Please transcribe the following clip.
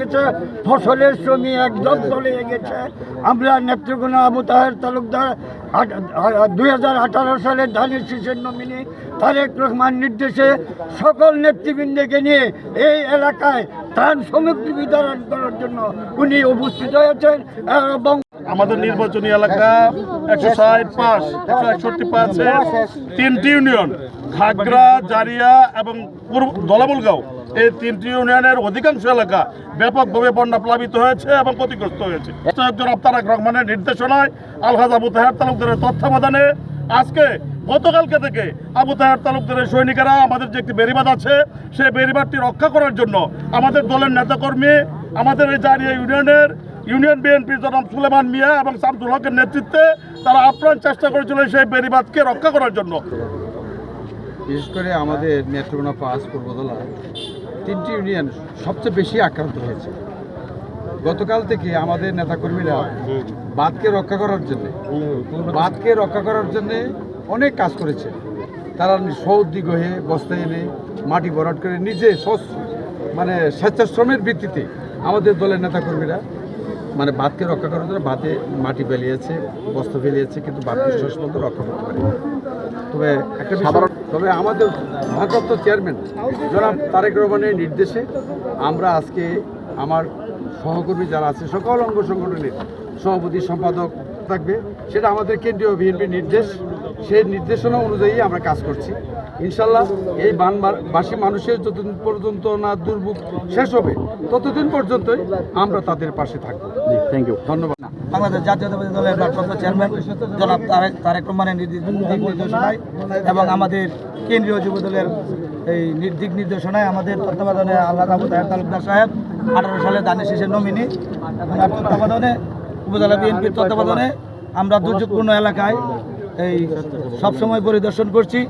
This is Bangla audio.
গেছে ফসলের জমি একদম তলিয়ে গেছে। আমরা নেত্রকোনা আবু তাহের তালুকদার দুই সালের ধানের শীষের নমিনি, তারেক রহমান নির্দেশে সকল নেতৃবৃন্দকে নিয়ে এই এলাকায় ত্রাণ সামগ্রী বিতরণ করার জন্য উনি উপস্থিত হয়েছেন। এবং আমাদের নির্বাচনী এলাকা একশো ষাট পাঁচ একশো একষট্টি পাঁচে তিনটি ইউনিয়ন খাগড়া জারিয়া এবং পূর্ব দলাবুলগাঁও। এই তিনটি ইউনিয়নের অধিকাংশ এলাকা ব্যাপকভাবে বন্যা প্লাবিত হয়েছে এবং ক্ষতিগ্রস্ত হয়েছে। জনাব তারাক রহমানের নির্দেশনায় আলহাজ আবু তাহার তালুকদারের তত্ত্বাবধানে আজকে গতকালকে থেকে আবু তাহার তালুকদারের সৈনিকেরা আমাদের যে একটি বেরিবাদ আছে, সেই বেরিবাদটি রক্ষা করার জন্য আমাদের দলের নেতাকর্মী, আমাদের এই জারিয়া ইউনিয়নের ইউনিয়ন বিএনপির জনাব সুলেমান মিয়া এবং শামসুল হকের নেতৃত্বে তারা আপ্রাণ চেষ্টা করেছিল সেই বেরিবাদকে রক্ষা করার জন্য। বিশেষ করে আমাদের নেত্রকোনা পাস পূর্বদলা তিনটি ইউনিয়ন সবচেয়ে বেশি আক্রান্ত হয়েছে। গতকাল থেকে আমাদের নেতাকর্মীরা বাঁধকে রক্ষা করার জন্য, বাঁধকে রক্ষা করার জন্য অনেক কাজ করেছে। তারা সৌদিগ হয়ে বস্তা এনে মাটি ভরাট করে নিজে মানে স্বেচ্ছাশ্রমের ভিত্তিতে আমাদের দলের নেতাকর্মীরা মানে বাতকে রক্ষা করার জন্য বাতে মাটি ফেলিয়েছে বস্ত্র ফেলিয়েছে কিন্তু বাতকে শেষ পর্যন্ত রক্ষা করতে পারে তবে একটা সাধারণ তবে আমাদের ভারপ্রাপ্ত চেয়ারম্যান জনাব তারেক রহমানের নির্দেশে আমরা আজকে আমার সহকর্মী যারা আছে সকল অঙ্গ সংগঠনের সভাপতি সম্পাদক থাকবে। সেটা আমাদের কেন্দ্রীয় বিএনপির নির্দেশ। সেই নির্দেশনা অনুযায়ী আমরা কাজ করছি। ইনশাল্লাহ এই বানবাসী মানুষের যতদিন পর্যন্ত না দুর্ভোগ শেষ হবে ততদিন পর্যন্তই আমরা তাদের পাশে থাকব। থ্যাংক ইউ ধন্যবাদ। বাংলাদেশ জাতীয়তাবাদী দলের ভারপ্রাপ্ত চেয়ারম্যান জনাব তারেক তারেক রহমানের নির্দেশ- দিক নির্দেশনায় এবং আমাদের কেন্দ্রীয় যুব দলের এই নির- দিক নির্দেশনায় আমাদের তত্ত্বাবধানে আল্লাহ আবু তাহের তালুকদার সাহেব আঠারো সালে দানের শেষের নমিনি। ওনার তত্ত্বাবধানে উপজেলা বিএনপির তত্ত্বাবধানে আমরা দুর্যোগপূর্ণ এলাকায় এই সবসময় পরিদর্শন করছি।